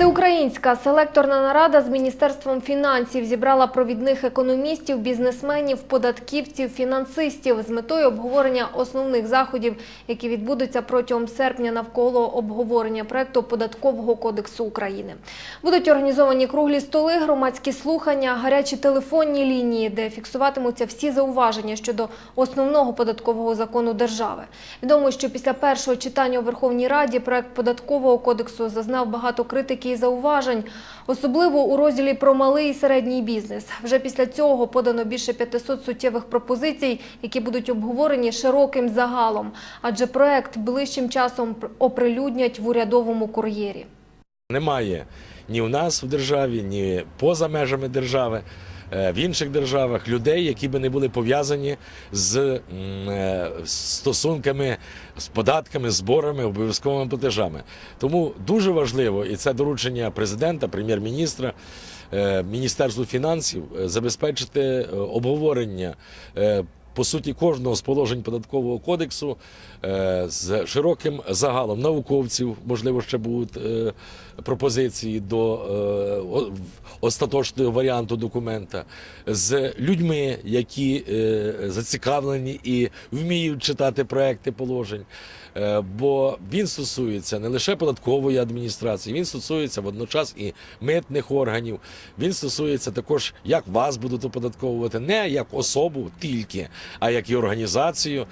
Всеукраїнська селекторна нарада з Міністерством фінансів зібрала провідних економістів, бізнесменів, податківців, фінансистів з метою обговорення основних заходів, які відбудуться протягом серпня навколо обговорення проекту податкового кодексу України. Будуть організовані круглі столи, громадські слухання, гарячі телефонні лінії, де фіксуватимуться всі зауваження щодо основного податкового закону держави. Відомо, що після першого читання у Верховній Раді проект податкового кодексу зазнав багато критики зауважень, особливо у розділі про малий і середній бізнес. Вже після цього подано більше 500 суттєвих пропозицій, які будуть обговорені широким загалом, адже проект ближчим часом оприлюднять в урядовому кур'єрі. Немає ні у нас в державі, ні поза межами держави, в інших державах людей, які би не були пов'язані з е, стосунками, з податками, зборами, обов'язковими платежами. Тому дуже важливо, і це доручення президента, прем'єр-міністра. е, Міністерству фінансів е, забезпечити е, обговорення е, по суті кожного з положень податкового кодексу е, з широким загалом науковців, можливо, ще будуть е, пропозиції до е, остаточного варіанту документа, з людьми, які зацікавлені і вміють читати проекти положень. Бо він стосується не лише податкової адміністрації, він стосується водночас і митних органів. Він стосується також, як вас будуть оподатковувати, не як особу тільки, а як і організацію.